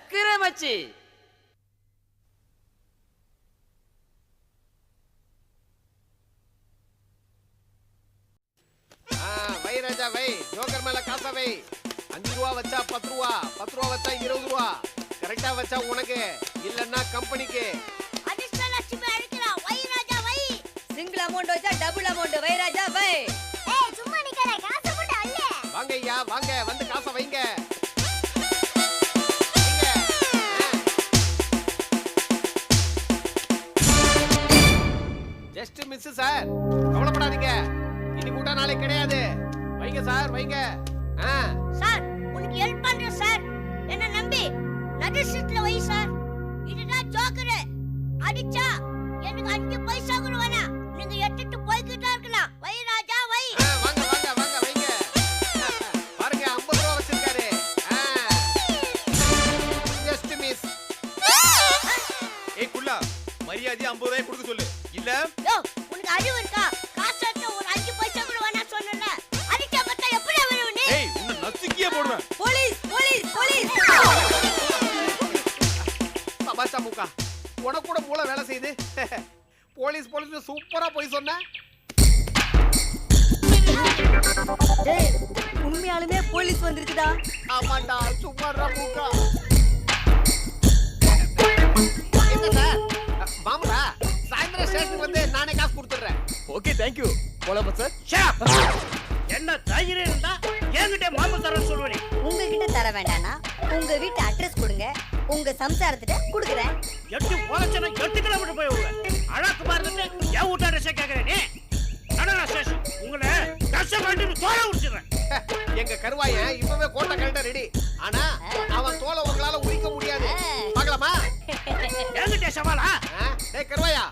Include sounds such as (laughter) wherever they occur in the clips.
கலக்குற மச்சி ஆ, வை ராஜா வை. ஜோக்கர் மேல காசா வை. அஞ்சு ரூபா வச்சா பத்து ரூபா பத்து ரூபா வச்சா இருபது ரூபா. கரெக்டா வச்சா உனக்கு இல்லன்னா கம்பெனிக்கு. அதிர்ஷ்டலட்சுமி அழைக்கிறா. வை ராஜா வை. சிங்கிள் அமௌண்ட் வச்சா டபுள் அமௌண்ட் வை ராஜா வை. ஏய் சும்மா நிக்கற காசு போட்டு வாங்க ஐயா வாங்க. வந்து காசை வைங்க. வைங்க. சார் உனக்கு ஹெல்ப் பண்றேன் சார். என்ன நம்பி நடு சீட்ல வை சார். இதுதான் ஜோக்கர். அடிச்சா எனக்கு அஞ்சு பைசா கூட வேணாம் நீங்க எட்டுட்டு போய்கிட்டே இருக்கலாம். வை ராஜா வை. வாங்க வாங்க வாங்க வைங்க. பாருங்க 50 ரூபா வச்சிருக்காரு. ஜஸ்ட் மிஸ் ஏய் குள்ளா மரியாதை ஐம்பது ரூபாய் கொடுக்க சொல்லு. இல்ல? மூளை வேலை செய்யுது (laughs) போலீஸ் போலீஸ் சூப்பரா போய் சொன்ன. டேய் உண்மையாலுமே போலீஸ் வந்திருக்குடா ஆமாண்டா சும்மாடா மூக்கா என்ன சார்? மாமரா சாயந்தரம் ஸ்டேஷனுக்கு வந்து நானே காசு கொடுத்துட்றேன். ஓகே தேங்க் யூ போலாமா சார் என்ன தைரியம் இருந்தா என்கிட்ட மாமு தரேன் சொல்லுவேன். உங்ககிட்ட தர வேண்டானா உங்க வீட்டு அட்ரஸ் கொடுங்க. உங்க சம்சாரத்திட்ட கொடுக்குறேன். எட்டு போலச்சனை எட்டு கிலோமீட்டர் போய் விடுவேன் அழகு பார்த்துட்டு என் வீட்டு அட்ரஸை கேட்கறேன் நீ. நடனா உங்களை கஷ்டம் கண்டு தோலை உடிச்சிடுறேன் எங்க கருவாயன் இப்பவே கோட்டை கழட்ட ரெடி ஆனா அவன் தோலை உங்களால உரிக்க முடியாது. பார்க்கலாமா? என்கிட்ட சவாலா? ஆ? டேய் கருவாயா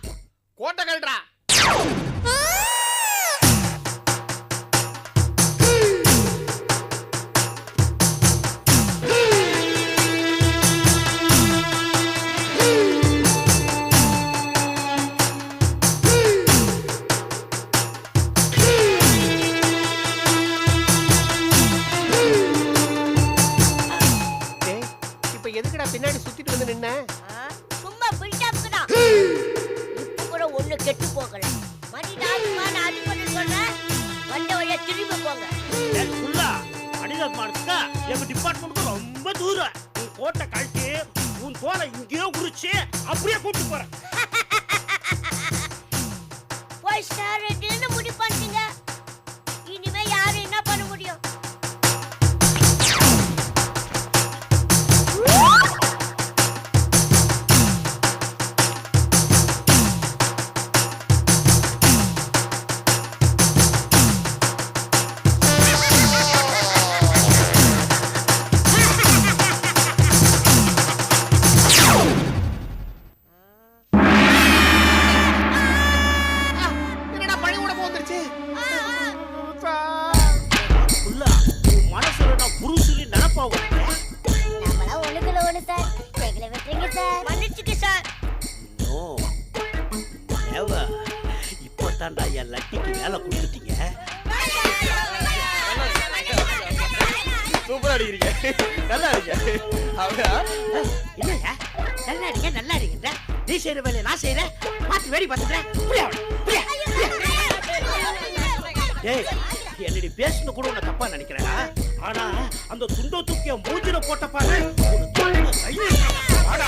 கோட்டை கழட்டா தோலை உரிச்சு அப்படியே கூட்டு போறேன். போய் சார் இல்லையா நல்லா அடிங்க நல்லா அடிங்க நீ செய்யற வேலையை நான் செய்யறேன் பார்த்து வேடி பார்த்துக்கிறேன். புரியா புரியா டேய் என்னடி பேசுன கூட உன்னை தப்பா நினைக்கிறேன்? ஆனா அந்த துண்டோ தூக்கிய மூஞ்சில போட்ட பாரு. ஒரு துண்டு கையில வாடா.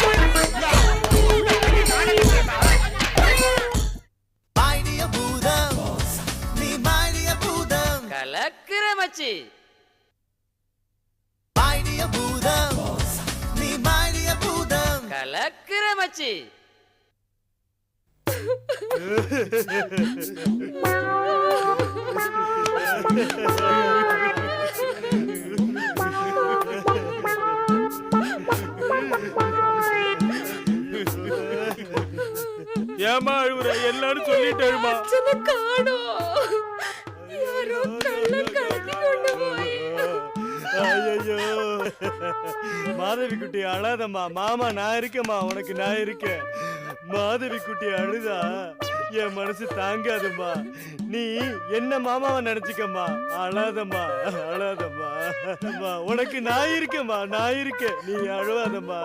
கலக்குற மச்சி ஏமா அழுவுற எல்லாரும் சொல்லிட்டாருமா. ஐயோ மாதவி குட்டி அழாதம்மா. மாமா நான் இருக்கேம்மா. உனக்கு நான் இருக்கேன். மாதவி குட்டி அழுதா? என் மனசு தாங்காதும்மா. நீ என்ன மாமாவை நினைச்சுக்கம்மா? அழாதம்மா. அழாதம்மா. அம்மா உனக்கு நான் இருக்கேம்மா. நான் இருக்கேன். நீ அழுவாதம்மா.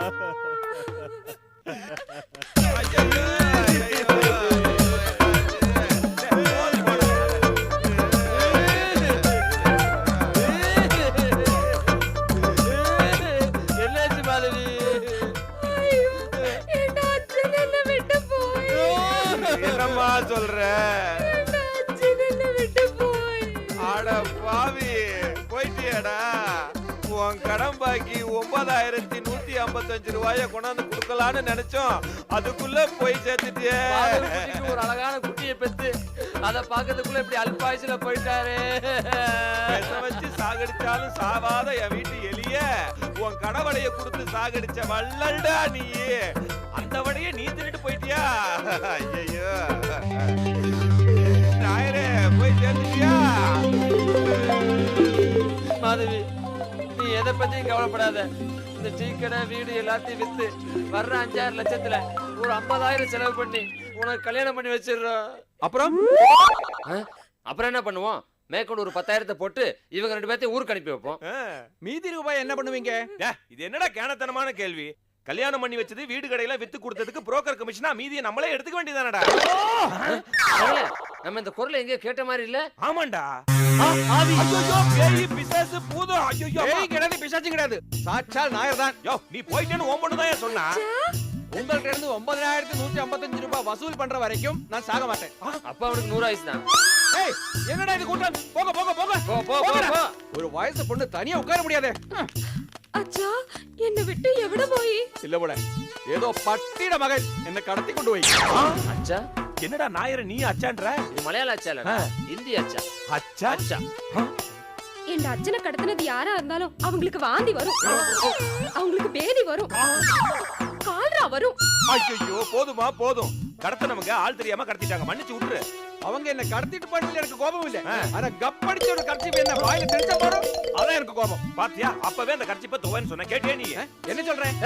நினைச்சோம் அதுக்குள்ள போய் சேர்த்துட்டியே. ஒரு அழகான குட்டியை பெத்து அத பாக்கிறதுக்குள்ள இப்படி அல்பாயுசுல போயிட்டாரு. வச்சு சாகடிச்சாலும் சாவாத என் வீட்டு எலிய உன் கடவடைய கொடுத்து சாகடிச்ச வள்ளல்டா நீ அந்த வடைய நீ திருட்டு போயிட்டியா? ஐயோ நாயரே போய் சேர்ந்துட்டியா மாதவி நீ எதை பத்தியும் கவலைப்படாத. இந்த டீ கடை வீடு எல்லாத்தையும் வித்து வர்ற அஞ்சாறு லட்சத்துல ஒரு ஐம்பதாயிரம் செலவு பண்ணி உனக்கு கல்யாணம் பண்ணி வச்சிடுறோம். அப்புறம்? அப்புறம் என்ன பண்ணுவோம்? மேற்கொண்டு ஒரு பத்தாயிரத்தை போட்டு இவங்க ரெண்டு பேர்த்தையும் ஊருக்கு அனுப்பி வைப்போம். மீதி ரூபாய் என்ன பண்ணுவீங்க? இது என்னடா கேனத்தனமான கேள்வி? கல்யாணம் பண்ணி வச்சது வீடு கடையில வித்து கொடுத்ததுக்கு புரோக்கர் கமிஷனா மீதியை நம்மளே எடுத்துக்க வேண்டியதானடா நம்ம இந்த குரலை எங்கேயோ கேட்ட மாதிரி இல்ல. ஆமாண்டா. பிசாசு பூதம். ஐயோ கிடையாது பிசாச்சும் கிடையாது. சாட்சால் நாயர் தான் யோ நீ போயிட்டேன்னு ஓம் பண்ணு தான் சொன்னா? உங்கள்ட்ட இருந்து ஒன்பதாயிரத்தி நூத்தி ஐம்பத்தஞ்சு ரூபாய் வசூல் பண்ற வரைக்கும் நான் சாக மாட்டேன். அப்ப அவனுக்கு நூறு தான். ஏய் என்னடா இது கூட்டம்? போங்க போங்க போங்க. போ போ ஒரு வயசு பொண்ணு தனியா உட்கார முடியாது. அச்சா என்னை விட்டு எവിടെ போய்? இல்ல போல. ஏதோ பட்டிட மகன் என்ன கடத்தி கொண்டு போய். அச்சா. என்னடா நாயர நீ அச்சான்ற? இது மலையாள அச்சா இல்ல இந்தி அச்சா. அச்சா? அச்சா. என் அச்சனை கடத்தினது யாரா இருந்தாலும் அவங்களுக்கு வாந்தி வரும். அவங்களுக்கு பேதி வரும். கால்ரா வரும். ஐயோ போதுமா போதும். கடத்தனவங்க ஆள் தெரியாம கடத்திட்டாங்க. மன்னிச்சு விட்டுரு. அவங்க என்ன கடத்திட்டு போனதுல எனக்கு கோபம் இல்ல. ஆனா கப்படிச்ச ஒரு கட்சி என்ன வாயில தெரிச்ச போறோம் அதான் எனக்கு கோபம். பாத்தியா அப்பவே அந்த கர்ச்சிப்ப துவன்னு சொன்ன கேட்டியா நீ? என்ன சொல்றேன்?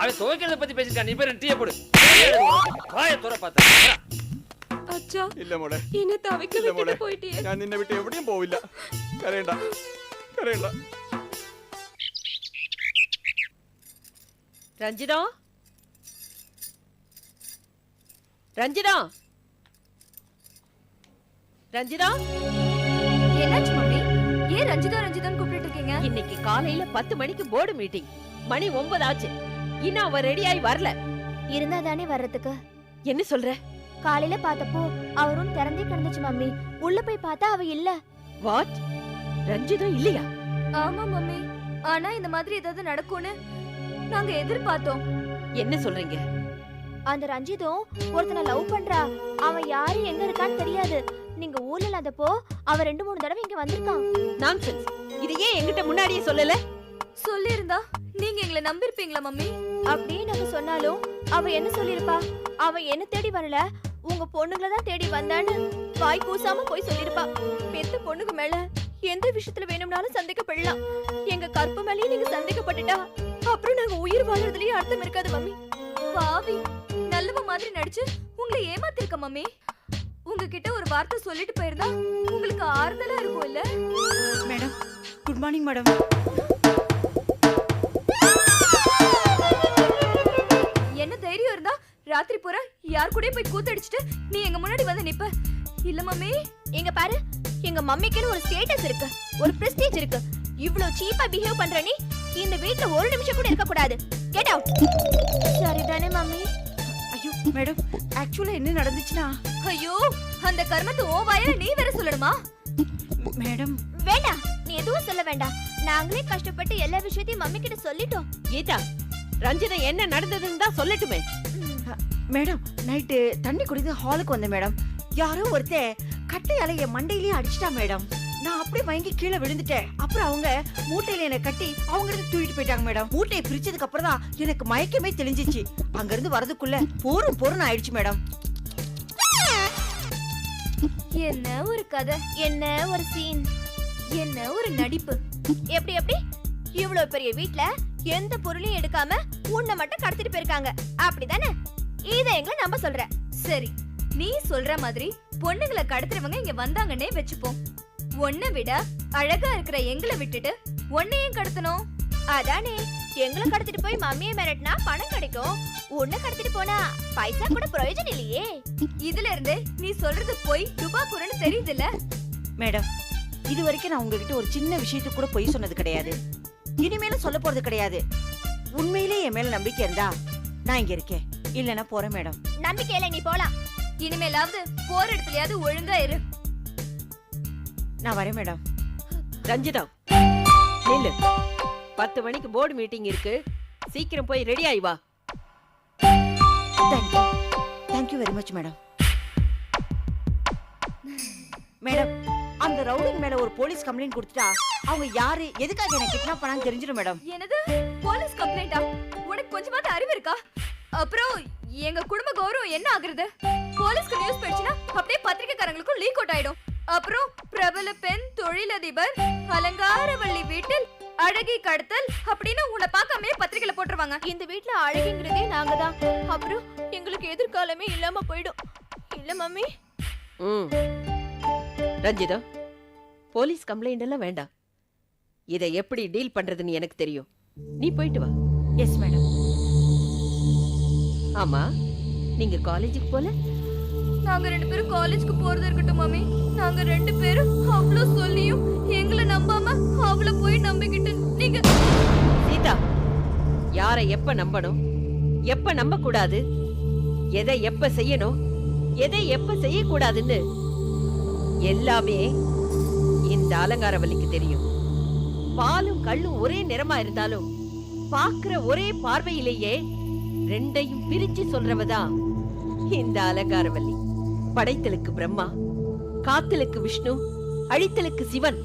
அவன் துவைக்கிறத பத்தி பேசிட்டான் நீ பேர் டீயை போடு. வாய துற பார்த்த. அச்சா இல்ல மோட என்ன தவிக்க இல்ல விட்டுட்டு மோளே. போயிட்டியே ഞാൻ നിന്നെ വിട്ട് എവിടെയും പോവില്ല കരയണ്ട കരയണ്ട ரஞ்சிதா ரஞ்சிதா ரஞ்சிதா என்னாச்சு மம்மி ஏன் ரஞ்சிதா ரஞ்சிதான் கூப்பிட்டு இருக்கீங்க இன்னைக்கு காலையில பத்து மணிக்கு போர்டு மீட்டிங் மணி ஒன்பது ஆச்சு இன்னும் அவ ரெடி ஆகி வரல இருந்தா தானே வர்றதுக்கு என்ன சொல்ற காலையில பார்த்தப்போ அவரும் திறந்தே கிடந்துச்சு மம்மி. உள்ள போய் பார்த்தா அவ இல்ல. வாட் ரஞ்சிதம் இல்லையா? ஆமா மம்மி. ஆனா இந்த மாதிரி ஏதாவது நடக்கும்னு நாங்க எதிர்பார்த்தோம். என்ன சொல்றீங்க? அந்த ரஞ்சிதும் ஒருத்தனை லவ் பண்றா. அவன் யாரு எங்க இருக்கான்னு தெரியாது. நீங்க ஊர்ல இல்லாதப்போ அவன் ரெண்டு மூணு தடவை இங்க வந்திருக்கான். நான்சென்ஸ் இது ஏன் என்கிட்ட முன்னாடியே சொல்லல? சொல்லிருந்தா நீங்க எங்களை நம்பிருப்பீங்களா மம்மி? அப்படியே நாங்க சொன்னாலும் அவ என்ன சொல்லிருப்பா அவ என்ன தேடி வரல? உங்க பொண்ணுங்கள தான் தேடி வந்தான்னு வாய் கூசாம போய் சொல்லிருப்பா. பெத்த பொண்ணுக்கு மேல எந்த விஷயத்துல வேணும்னாலும் சந்தேகப்படலாம். எங்க கற்பு மேலயும் நீங்க சந்தேகப்பட்டுட்டா அப்புறம் நாங்க உயிர் வாழ்றதுலயே அர்த்தம் இருக்காது மம்மி. பாவி நல்லவ மாதிரி நடிச்சு உங்களை ஏமாத்திருக்க மம்மி. உங்ககிட்ட ஒரு வார்த்தை சொல்லிட்டு போயிருந்தா உங்களுக்கு ஆறுதலா இருக்கும் இல்ல மேடம் குட் மார்னிங் மேடம் என்ன தைரியம் இருந்தா ராத்திரி பூரா யார் கூடயும் போய் கூத்தடிச்சிட்டு நீ எங்க முன்னாடி வந்து நிப்ப. இல்ல மம்மி. எங்க பாரு. எங்க மம்மிக்குன்னு ஒரு ஸ்டேட்டஸ் இருக்கு. ஒரு பிரஸ்டீஜ் இருக்கு. இவ்ளோ சீப்பா பிஹேவ் பண்ற நீ இந்த வீட்ல ஒரு நிமிஷம் கூட இருக்க கூடாது. கெட் அவுட் சரிதானே மம்மி. ஐயோ மேடம் ஆக்சுவலா என்ன நடந்துச்சுன்னா? ஐயோ அந்த கர்மத்தை ஓ வாயில நீ வேற சொல்லணுமா? மேடம் வேண்டாம் நீ எதுவும் சொல்ல வேண்டாம். நாங்களே கஷ்டப்பட்டு எல்லா விஷயத்தையும் மம்மி கிட்ட சொல்லிட்டோம். கீதா ரஞ்சிதம் என்ன நடந்ததுன்னு தான் சொல்லட்டுமே. மேடம் நைட்டு தண்ணி குடித்து ஹாலுக்கு வந்தேன் மேடம் யாரோ ஒருத்தன் கட்டையால என் மண்டையிலேயே அடிச்சிட்டா மேடம் நான் அப்படியே மயங்கி கீழே விழுந்துட்டேன். அப்புறம் அவங்க மூட்டையில என்னை கட்டி அவங்க இருந்து தூக்கிட்டு போயிட்டாங்க மேடம் மூட்டையை பிரிச்சதுக்கு அப்புறம் தான் எனக்கு மயக்கமே தெளிஞ்சிச்சு. அங்க இருந்து வரதுக்குள்ள போரும் போரும் ஆயிடுச்சு மேடம் என்ன ஒரு கதை என்ன ஒரு சீன் என்ன ஒரு நடிப்பு. எப்படி எப்படி? இவ்வளவு பெரிய வீட்ல எந்த பொருளையும் எடுக்காம உன்னை மட்டும் கடத்திட்டு போயிருக்காங்க. அப்படிதானே? இத எங்களை நம்ப சொல்ற. சரி நீ சொல்ற மாதிரி பொண்ணுங்களை கடத்துறவங்க இங்க வந்தாங்கன்னே வச்சுப்போம். உன்னை விட அழகா இருக்கிற எங்களை விட்டுட்டு உன்னையும் கடத்தணும்? அதானே எங்களை கடத்திட்டு போய் மம்மியை மிரட்டினா பணம் கிடைக்கும். உன்னை கடத்திட்டு போனா பைசா கூட பிரயோஜனம் இல்லையே. இதுல இருந்து நீ சொல்றது போய் துபாக்குறன்னு குரன்னு தெரியுதுல்ல? மேடம் இது வரைக்கும் நான் உங்ககிட்ட ஒரு சின்ன விஷயத்துக்கு கூட பொய் சொன்னது கிடையாது. இனிமேலும் சொல்ல போறது கிடையாது. உண்மையிலே என் மேல நம்பிக்கை இருந்தா நான் இங்க இருக்கேன். இல்லைன்னா போறேன் மேடம். நம்பிக்கையில நீ போலாம். இனிமேலாவது போற இடத்துலயாவது ஒழுங்கா இரு. நான் வரேன் மேடம். ரஞ்சிதா நில்லு. பத்து மணிக்கு போர்டு மீட்டிங் இருக்கு. சீக்கிரம் போய் ரெடி ஆயி வா. Thank you thank you very much madam. Madam அந்த ரவுடிங் மேல ஒரு போலீஸ் கம்ப்ளைண்ட் கொடுத்துட்டா அவங்க யாரு எதுக்காக என்ன கிட்னாப் பண்ணான்னு தெரிஞ்சிடும் மேடம். என்னது? போலீஸ் கம்ப்ளைண்டா உனக்கு கொஞ்சமாவது அறிவு இருக்கா? அப்புறம் எங்க குடும்ப கௌரவம் என்ன ஆகுறது? போலீஸ்க்கு நியூஸ் போயிடுச்சுன்னா அப்படியே பத்திரிக்கைக்காரங்களுக்கும் லீக் அவுட் ஆயிடும். அப்புறம் பிரபல பெண் தொழிலதிபர் அலங்காரவள்ளி வீட்டில் அழகி கடத்தல் அப்படின்னு உன்னை பார்க்காமயே பத்திரிக்கையில போட்டுருவாங்க. இந்த வீட்ல அழகுங்கிறதே நாங்க தான் அப்புறம் எங்களுக்கு எதிர்காலமே இல்லாம போயிடும். இல்ல மம்மி. ம். ரஞ்சிதா போலீஸ் கம்ப்ளைண்ட் எல்லாம் வேண்டாம். இதை எப்படி டீல் பண்றதுன்னு எனக்கு தெரியும். நீ போயிட்டு வா. எஸ் மேடம் ஆமா. நீங்க காலேஜுக்கு போல? நாங்க ரெண்டு பேரும் காலேஜ்க்கு போறது இருக்கட்டும் மாமி. நாங்க ரெண்டு பேரும் அவ்வளோ சொல்லியும் எங்களை நம்பாம அவளை போய் நம்பிக்கிட்டு நீங்க சீதா யாரை எப்ப நம்பணும்? எப்ப நம்ப கூடாது எதை எப்ப செய்யணும்? எதை எப்ப செய்யக்கூடாதுன்னு எல்லாமே இந்த அலங்காரவல்லிக்கு தெரியும். பாலும் கள்ளும் ஒரே நிறமா இருந்தாலும் பாக்குற ஒரே பார்வையிலேயே ரெண்டையும் பிரிச்சு சொல்றவதான் இந்த அலங்காரவல்லி. படைத்தலுக்கு பிரம்மா காத்தலுக்கு விஷ்ணு அழித்தலுக்கு சிவன்.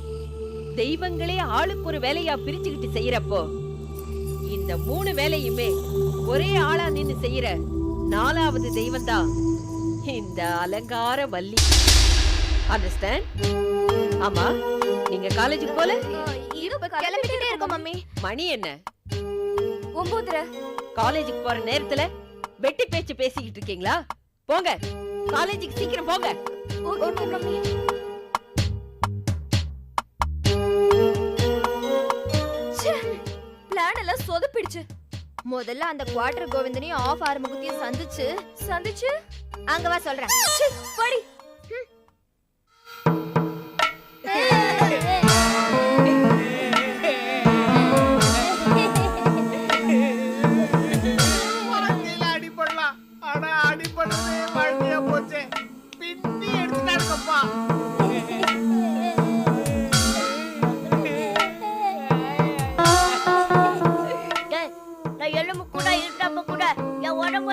தெய்வங்களே ஆளுக்கு ஒரு வேலையா பிரிச்சுக்கிட்டு செய்யறப்போ இந்த மூணு வேலையுமே ஒரே ஆளா நின்னு செய்யற நாலாவது தெய்வம் தான் இந்த அலங்கார வள்ளி அண்டர்ஸ்டாண்ட் ஆமா நீங்க காலேஜுக்கு போல? மணி என்ன? ஒன்பதரை காலேஜுக்கு போற நேரத்துல வெட்டி பேச்சு பேசிக்கிட்டு இருக்கீங்களா? போங்க. காலேஜுக்கு சீக்கிரம் போங்க. ஓகே மம்மி பிளான் எல்லாம் சொதப்பிடுச்சு. முதல்ல அந்த குவார்டர் கோவிந்தனையும் ஆஃப் ஆறுமுகத்தையும் சந்திச்சு சந்திச்சு அங்க வா சொல்றேன். படி.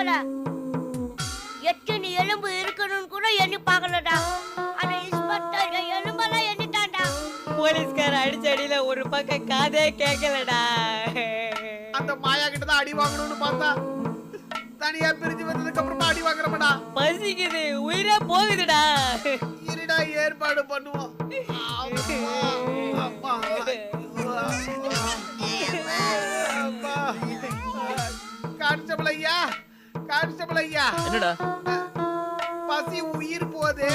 உடம்புல எத்தனை எலும்பு இருக்கணும்னு கூட எண்ணி பார்க்கலடா. ஆனா இன்ஸ்பெக்டர் எலும்பெல்லாம் எண்ணிட்டான்டா. போலீஸ்கார அடிச்ச அடியில ஒரு பக்கம் காதே கேட்கலடா. அந்த மாயா கிட்ட தான் அடி வாங்கணும்னு பார்த்தா தனியா பிரிஞ்சு வந்ததுக்கு அப்புறமா அடி வாங்குறப்படா. பசிக்குது உயிரே போகுதுடா. இருடா ஏற்பாடு பண்ணுவோம். அம்மா. கான்ஸ்டபிள் ஐயா கான்ஸ்டபிள் ஐயா. என்னடா? பசி உயிர் போகுது.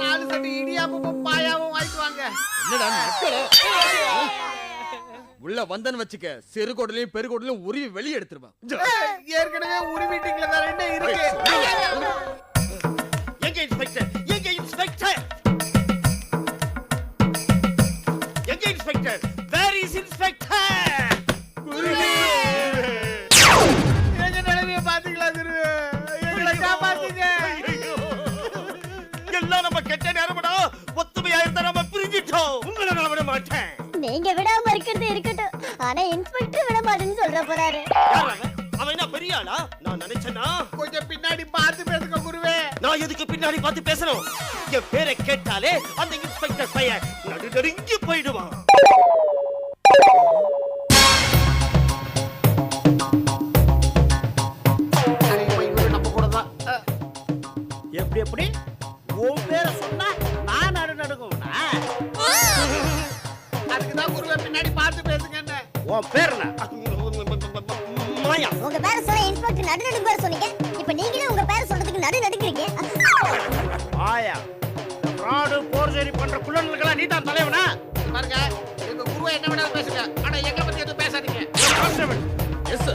நாலு சட்டி இடியாப்பமும் பாயாவும் வாங்கிட்டு வாங்க. என்னடா? உள்ள வந்தன்னு வச்சுக்க சிறு குடலையும் பெருகுடலையும் உருவி வெளியே எடுத்துருவேன். ஏற்கனவே உரிமீட்டிங்ல வேற என்ன இருக்கு? எங்க இன்ஸ்பெக்டர்? நீங்க விடாம இருக்கிறது இருக்கட்டும். ஆனா இன்ஸ்பெக்டர் விட மாட்டேன்னு சொல்ற போறாரு. அவன்? அவன் என்ன பெரிய ஆளா? நான் நினைச்சேனா? கொஞ்சம் பின்னாடி பார்த்து பேசுங்க குருவே. நான் எதுக்கு பின்னாடி பார்த்து பேசணும்? என் பேரை கேட்டாலே அந்த இன்ஸ்பெக்டர் பையன் நடு நடுங்கி போயிடுவான். உன் பேர் என்ன? மாயா உங்க பேரை சொல்ல இன்ஸ்பெக்டர் நடு நடுக்கு பேர் சொன்னீங்க. இப்ப நீங்களே உங்க பேரை சொல்றதுக்கு நடு நடுங்கிறீங்க ஆயா ஃப்ராடு போர்ஜரி பண்ற குள்ளர்களுக்கெல்லாம் நீ தான் தலைவனா? பாருங்க எங்க குருவை என்ன வேணாலும் பேசுங்க. ஆனா எங்க பத்தி எதுவும் பேசாதீங்க. எஸ்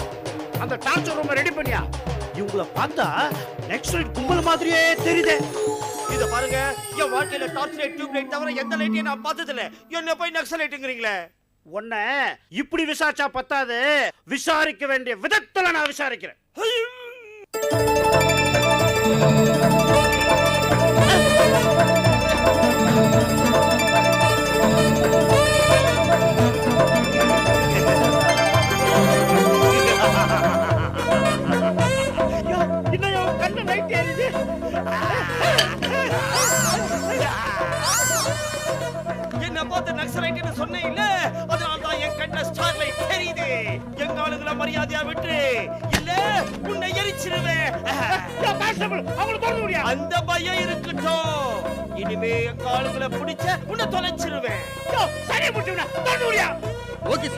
அந்த டார்ச்சர் ரூம் ரெடி பண்ணியா? இவங்கள பார்த்தா நெக்ஸ்ட் கும்பல் மாதிரியே தெரியுதே. இத பாருங்க என் வாழ்க்கையில டார்ச் லைட் டியூப் லைட் தவிர எந்த லைட்டையும் நான் பார்த்தது இல்ல என்ன போய் நக்சலைட்டுங்கிறீங்களே உன்னை இப்படி விசாரிச்சா பத்தாது. விசாரிக்க வேண்டிய விதத்துல நான் விசாரிக்கிறேன். அவங்களை அந்த பயம் இருக்கட்டும். இனிமே எங்க ஆளுங்களை பிடிச்ச உன்னை தொலைச்சிருவேன். சரி முடிச்சுடா ஓகே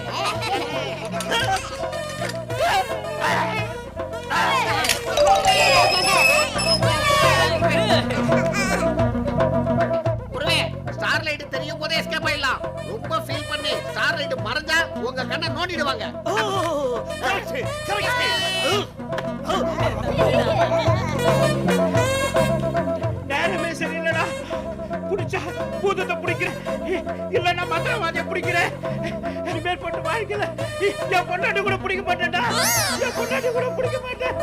ஸ்டார் லைட் தெரியும் போதே எஸ்கேப் ஆயிடலாம். ரொம்ப ஃபீல் பண்ணி ஸ்டார் லைட் மறைஞ்சா உங்க கண்ணை நோண்டிடுவாங்க. இல்லன்னா மந்திரவாதியை பிடிக்கிறேன். இனிமேல் போட்டு வாழ்க்கையில என் பொண்டாட்டி கூட பிடிக்க மாட்டேன்டா. என் பொண்டாட்டி கூட பிடிக்க மாட்டேன்.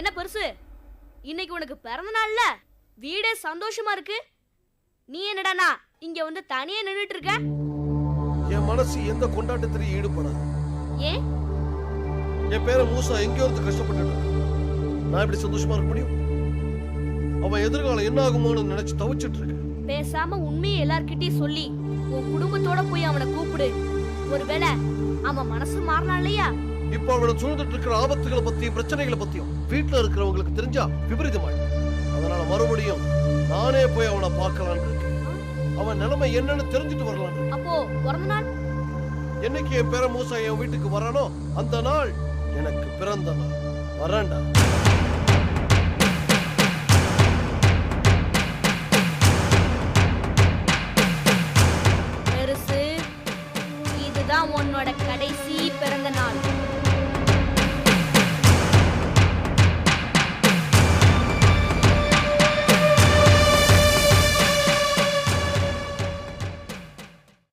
என்ன பெருசு? இன்னைக்கு உனக்கு பிறந்த நாள்ல? வீடே சந்தோஷமா இருக்கு? நீ என்னடானா இங்க வந்து தனியா நின்னுட்டு இருக்க? என் மனசு எந்த கொண்டாட்டத்திலையும் ஈடுபடாது. ஏன்? என் பேர மூசா எங்கேயோ இருந்து கஷ்டப்பட்டு நான் எப்படி சந்தோஷமா இருக்க முடியும்? அவன் எதிர்காலம் என்ன ஆகுமோன்னு நினைச்சு தவிச்சிட்டு இருக்கேன். பேசாம உண்மையை எல்லார்கிட்டயும் சொல்லி உன் குடும்பத்தோட போய் அவனை கூப்பிடு. ஒருவேளை அவன் மனசு மாறலாம் இல்லையா இப்போ அவனை சூழ்ந்துட்டு இருக்கிற ஆபத்துகளை பத்தியும் பிரச்சனைகளை பத்தியும் வீட்டுல இருக்கிறவங்களுக்கு தெரிஞ்சா விபரீதமாயிடும். அதனால மறுபடியும் நானே போய் அவனை பார்க்கலான்னு இருக்கேன். அவன் நிலைமை என்னன்னு தெரிஞ்சுட்டு வரலான்னு அப்போ பிறந்த நாள்? என்னைக்கு என் பேர மூசா என் வீட்டுக்கு வரானோ அந்த நாள் எனக்கு பிறந்த நாள். வரேன்டா.